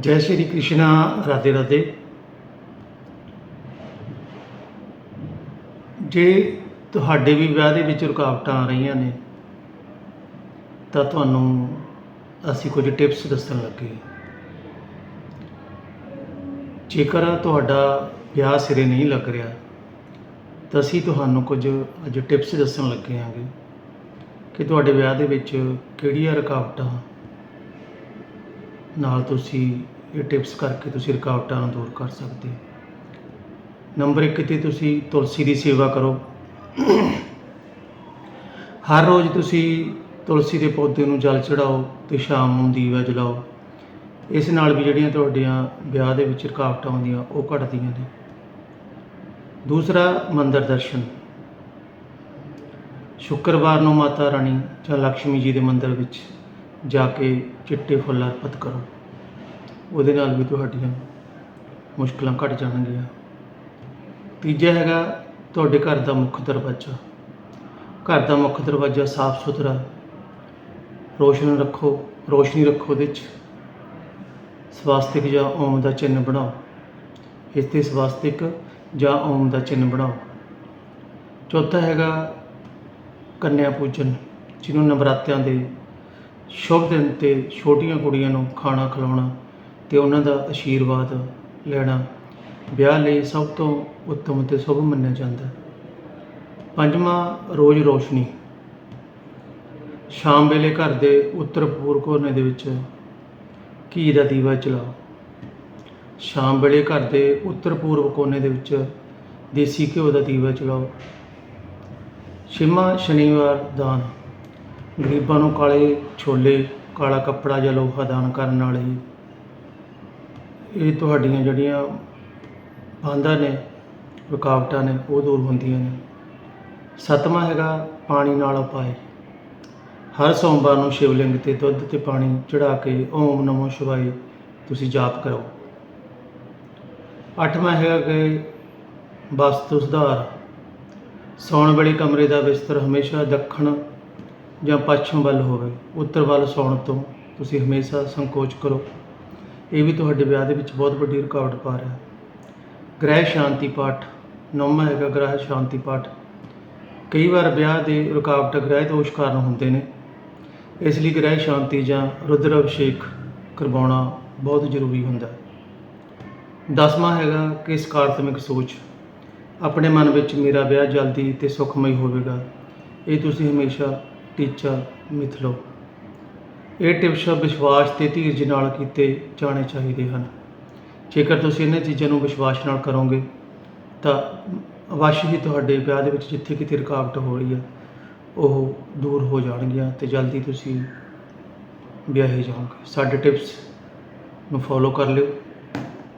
ਜੈ ਸ਼੍ਰੀ ਕ੍ਰਿਸ਼ਨਾ, ਰਾਧੇ ਰਾਧੇ। ਜੇ ਤੁਹਾਡੇ ਵੀ ਵਿਆਹ ਦੇ ਵਿੱਚ ਰੁਕਾਵਟਾਂ ਆ ਰਹੀਆਂ ਨੇ, ਤਾਂ ਤੁਹਾਨੂੰ ਅਸੀਂ ਕੁਝ ਟਿਪਸ ਦੱਸਣ ਲੱਗੇ ਜੇਕਰ ਤੁਹਾਡਾ ਵਿਆਹ ਸਿਰੇ ਨਹੀਂ ਲੱਗ ਰਿਹਾ, ਤਾਂ ਅਸੀਂ ਤੁਹਾਨੂੰ ਕੁਝ ਅੱਜ ਟਿਪਸ ਦੱਸਣ ਲੱਗੇ ਹਾਂਗੇ ਕਿ ਤੁਹਾਡੇ ਵਿਆਹ ਦੇ ਵਿੱਚ ਕਿਹੜੀਆਂ ਰੁਕਾਵਟਾਂ ਨਾਲ ਤੁਸੀਂ ਇਹ ਟਿਪਸ ਕਰਕੇ ਤੁਸੀਂ ਰੁਕਾਵਟਾਂ ਨੂੰ ਦੂਰ ਕਰ ਸਕਦੇ ਨੰਬਰ 1 ਤੇ ਤੁਸੀਂ ਤੁਲਸੀ ਦੀ ਸੇਵਾ ਕਰੋ। ਹਰ ਰੋਜ਼ ਤੁਸੀਂ ਤੁਲਸੀ ਦੇ ਪੌਦੇ ਨੂੰ ਜਲ ਚੜਾਓ ਤੇ ਸ਼ਾਮ ਨੂੰ ਦੀਵਾ ਜਲਾਓ। ਇਸ ਨਾਲ ਵੀ ਜਿਹੜੀਆਂ ਤੁਹਾਡੀਆਂ ਵਿਆਹ ਦੇ ਵਿੱਚ ਰੁਕਾਵਟਾਂ ਆਉਂਦੀਆਂ, ਉਹ ਘਟਦੀਆਂ ਨੇ। ਦੂਸਰਾ, ਮੰਦਰ ਦਰਸ਼ਨ। ਸ਼ੁੱਕਰਵਾਰ ਨੂੰ ਮਾਤਾ ਰਾਣੀ ਜਾਂ ਲక్ష్ਮੀ ਜੀ ਦੇ ਮੰਦਰ ਵਿੱਚ ਜਾ ਕੇ ਚਿੱਟੇ ਫੁੱਲ ਅਰਪਿਤ ਕਰੋ। ਉਹਦੇ ਨਾਲ ਵੀ ਤੁਹਾਡੀਆਂ ਮੁਸ਼ਕਲਾਂ ਘਟ ਜਾਣਗੀਆਂ। ਤੀਜਾ ਹੈਗਾ ਤੁਹਾਡੇ ਘਰ ਦਾ ਮੁੱਖ ਦਰਵਾਜ਼ਾ। ਘਰ ਦਾ ਮੁੱਖ ਦਰਵਾਜ਼ਾ ਸਾਫ਼ ਸੁਥਰਾ, ਰੋਸ਼ਨ ਰੱਖੋ, ਰੋਸ਼ਨੀ ਰੱਖੋ ਉਹਦੇ 'ਚ। ਸਵਾਸਤਿਕ ਜਾਂ ਓਮ ਦਾ ਚਿੰਨ੍ਹ ਬਣਾਓ। ਇਸ 'ਤੇ ਸਵਾਸਤਿਕ ਜਾਂ ਓਮ ਦਾ ਚਿੰਨ੍ਹ ਬਣਾਓ। ਚੌਥਾ ਹੈਗਾ ਕੰਨਿਆ ਪੂਜਨ, ਜਿਹਨੂੰ ਨਵਰਾਤਿਆਂ ਦੇ ਸ਼ੁਭ ਦਿਨ ਤੇ ਛੋਟੀਆਂ ਕੁੜੀਆਂ ਨੂੰ ਖਾਣਾ ਖਿਲਾਉਣਾ ਤੇ ਉਹਨਾਂ ਦਾ ਆਸ਼ੀਰਵਾਦ ਲੈਣਾ। ਵਿਆਹ ਲਈ ਸਭ ਤੋਂ ਉੱਤਮ ਤੇ ਸ਼ੁਭ ਮੰਨਿਆ ਜਾਂਦਾ। ਹੈ ਪੰਜਵਾਂ ਰੋਜ਼ ਰੋਸ਼ਨੀ। ਸ਼ਾਮ ਵੇਲੇ ਘਰ ਦੇ ਉੱਤਰ ਪੂਰਬ ਕੋਨੇ ਦੇ ਵਿੱਚ ਘੀ ਦਾ ਦੀਵਾ ਚਲਾਓ। ਸ਼ਾਮ ਵੇਲੇ ਘਰ ਦੇ ਉੱਤਰ ਪੂਰਬ ਕੋਨੇ ਦੇ ਵਿੱਚ ਦੇਸੀ ਘਿਓ ਦਾ ਦੀਵਾ ਚਲਾਓ। ਛੇਵਾਂ ਸ਼ਨੀਵਾਰ ਦਾਨ। ਗਰੀਬਾਂ ਨੂੰ ਕਾਲੇ ਛੋਲੇ, ਕਾਲਾ ਕੱਪੜਾ ਜਾਂ ਲੋਹਾ ਦਾਨ ਕਰਨ ਨਾਲ ਹੀ ਇਹ ਤੁਹਾਡੀਆਂ ਜਿਹੜੀਆਂ ਬਾਂਧਾਂ ਨੇ, ਰੁਕਾਵਟਾਂ ਨੇ, ਉਹ ਦੂਰ ਹੁੰਦੀਆਂ ਨੇ। ਸੱਤਵਾਂ ਹੈਗਾ ਪਾਣੀ ਨਾਲ ਉਪਾਏ। ਹਰ ਸੋਮਵਾਰ ਨੂੰ ਸ਼ਿਵਲਿੰਗ ਤੇ ਦੁੱਧ ਤੇ ਪਾਣੀ ਚੜਾ ਕੇ ਓਮ ਨਮੋ ਸ਼ਿਵਾਏ, ਤੁਸੀਂ ਜਾਪ ਕਰੋ। ਅੱਠਵਾਂ ਹੈਗਾ ਕਿ ਵਸਤੂ ਸੁਧਾਰ। ਸੌਣ ਵਾਲੇ ਕਮਰੇ ਦਾ ਬਿਸਤਰ ਹਮੇਸ਼ਾ ਦੱਖਣ ਜਾਂ ਪੱਛਮ ਵੱਲ ਹੋਵੇ, ਉੱਤਰ ਵੱਲ ਸੌਣ ਤੋਂ ਤੁਸੀਂ ਹਮੇਸ਼ਾ ਸੰਕੋਚ ਕਰੋ। ਇਹ ਵੀ ਤੁਹਾਡੇ ਵਿਆਹ ਦੇ ਵਿੱਚ ਬਹੁਤ ਵੱਡੀ ਰੁਕਾਵਟ ਪਾ ਰਿਹਾ ਗ੍ਰਹਿ ਸ਼ਾਂਤੀ ਪਾਠ, ਨੌਵਾਂ ਹੈਗਾ ਗ੍ਰਹਿ ਸ਼ਾਂਤੀ ਪਾਠ। ਕਈ ਵਾਰ ਵਿਆਹ ਦੇ ਰੁਕਾਵਟ ਗ੍ਰਹਿ ਦੋਸ਼ ਕਾਰਨ ਹੁੰਦੇ ਨੇ। ਇਸ ਲਈ ਗ੍ਰਹਿ ਸ਼ਾਂਤੀ ਜਾਂ ਰੁਦਰ ਅਭਿਸ਼ੇਕ ਕਰਵਾਉਣਾ ਬਹੁਤ ਜ਼ਰੂਰੀ ਹੁੰਦਾ ਹੈ। ਦਸਵਾਂ ਹੈਗਾ ਕਿ ਸਕਾਰਾਤਮਕ ਸੋਚ। ਆਪਣੇ ਮਨ ਵਿੱਚ ਮੇਰਾ ਵਿਆਹ ਜਲਦੀ ਤੇ ਸੁਖਮਈ ਹੋਵੇਗਾ। ਇਹ ਤੁਸੀਂ ਹਮੇਸ਼ਾ ਟੀਚਾ ਮਿਥਲੋ। ਇਹ ਟਿਪਸ ਵਿਸ਼ਵਾਸ ਤੇ ਧੀਰਜ ਨਾਲ ਕੀਤੇ ਜਾਣੇ ਚਾਹੀਦੇ ਹਨ। ਜੇਕਰ ਤੁਸੀਂ ਇਹਨਾਂ ਚੀਜ਼ਾਂ ਨੂੰ ਵਿਸ਼ਵਾਸ ਨਾਲ ਕਰੋਗੇ, ਤਾਂ ਅਵਸ਼ ਹੀ ਤੁਹਾਡੇ ਵਿਆਹ ਦੇ ਵਿੱਚ ਜਿੱਥੇ ਕਿਤੇ ਰੁਕਾਵਟ ਹੋ ਰਹੀ ਹੈ, ਉਹ ਦੂਰ ਹੋ ਜਾਣਗੀਆਂ ਤੇ ਜਲਦੀ ਤੁਸੀਂ ਵਿਆਹੇ ਜਾਓਗੇ। ਸਾਡੇ ਟਿਪਸ ਨੂੰ ਫੋਲੋ ਕਰ ਲਿਓ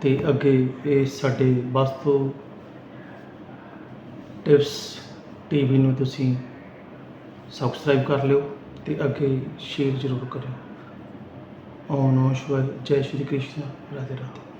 ਤੇ ਅੱਗੇ ਇਹ ਸਾਡੇ ਵਸਤੂ ਟਿਪਸ ਟੀਵੀ ਨੂੰ ਤੁਸੀਂ ਸਬਸਕ੍ਰਾਈਬ ਕਰ ਲਿਓ ਤੇ ਅੱਗੇ ਸ਼ੇਅਰ ਜ਼ਰੂਰ ਕਰਿਓ। ਓਮ ਨਮੋ ਸ਼ਿਵਾਏ, ਜੈ ਸ਼੍ਰੀ ਕ੍ਰਿਸ਼ਨ, ਰਾਧੇ ਰਾਧੇ।